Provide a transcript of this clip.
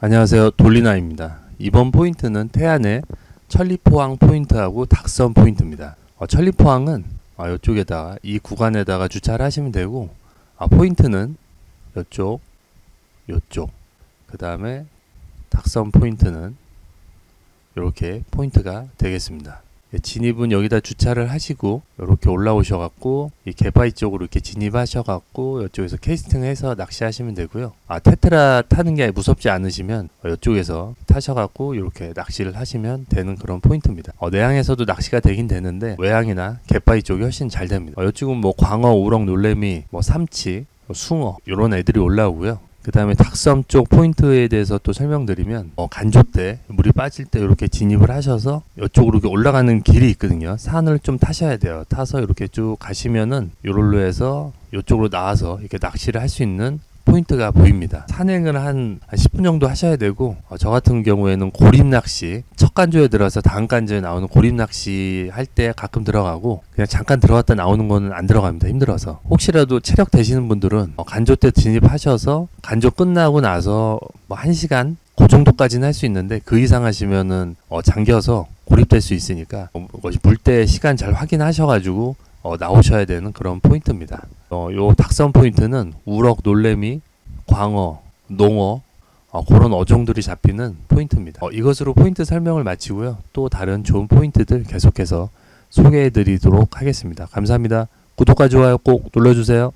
안녕하세요. 돌리나입니다. 이번 포인트는 태안의 천리포항 포인트하고 닭선 포인트입니다. 어, 천리포항은 어, 이쪽에다가 이 구간에다가 주차를 하시면 되고 아, 포인트는 이쪽, 이쪽. 그 다음에 닭선 포인트는 이렇게 포인트가 되겠습니다. 예, 진입은 여기다 주차를 하시고 이렇게 올라오셔갖고 이 개바이 쪽으로 이렇게 진입하셔갖고 이쪽에서 캐스팅해서 낚시하시면 되고요. 아 테트라 타는 게 무섭지 않으시면 어, 이쪽에서 타셔갖고 이렇게 낚시를 하시면 되는 그런 포인트입니다. 어, 내항에서도 낚시가 되긴 되는데 외항이나 개바이 쪽이 훨씬 잘 됩니다. 어, 이쪽은 뭐 광어, 우럭, 놀래미, 뭐 삼치, 뭐 숭어 이런 애들이 올라오고요. 그 다음에 닭섬 쪽 포인트에 대해서 또 설명드리면 어, 간조 때 물이 빠질 때 이렇게 진입을 하셔서 이쪽으로 이렇게 올라가는 길이 있거든요. 산을 좀 타셔야 돼요. 타서 이렇게 쭉 가시면은 요rol로 해서 이쪽으로 나와서 이렇게 낚시를 할 수 있는 포인트가 보입니다. 산행을 한, 한 10분 정도 하셔야 되고 어, 저 같은 경우에는 고립 낚시 첫 간조에 들어서 다음 간조에 나오는 고립 낚시 할 때 가끔 들어가고 그냥 잠깐 들어갔다 나오는 거는 안 들어갑니다. 힘들어서 혹시라도 체력 되시는 분들은 어, 간조 때 진입하셔서 간조 끝나고 나서 뭐 1시간 그 정도까지는 할 수 있는데 그 이상 하시면은 어, 잠겨서 고립될 수 있으니까 어, 물때 시간 잘 확인하셔가지고 어, 나오셔야 되는 그런 포인트입니다. 어, 요 닭선 포인트는 우럭, 놀래미, 광어, 농어 어, 그런 어종들이 잡히는 포인트입니다. 어, 이것으로 포인트 설명을 마치고요. 또 다른 좋은 포인트들 계속해서 소개해 드리도록 하겠습니다. 감사합니다. 구독과 좋아요 꼭 눌러주세요.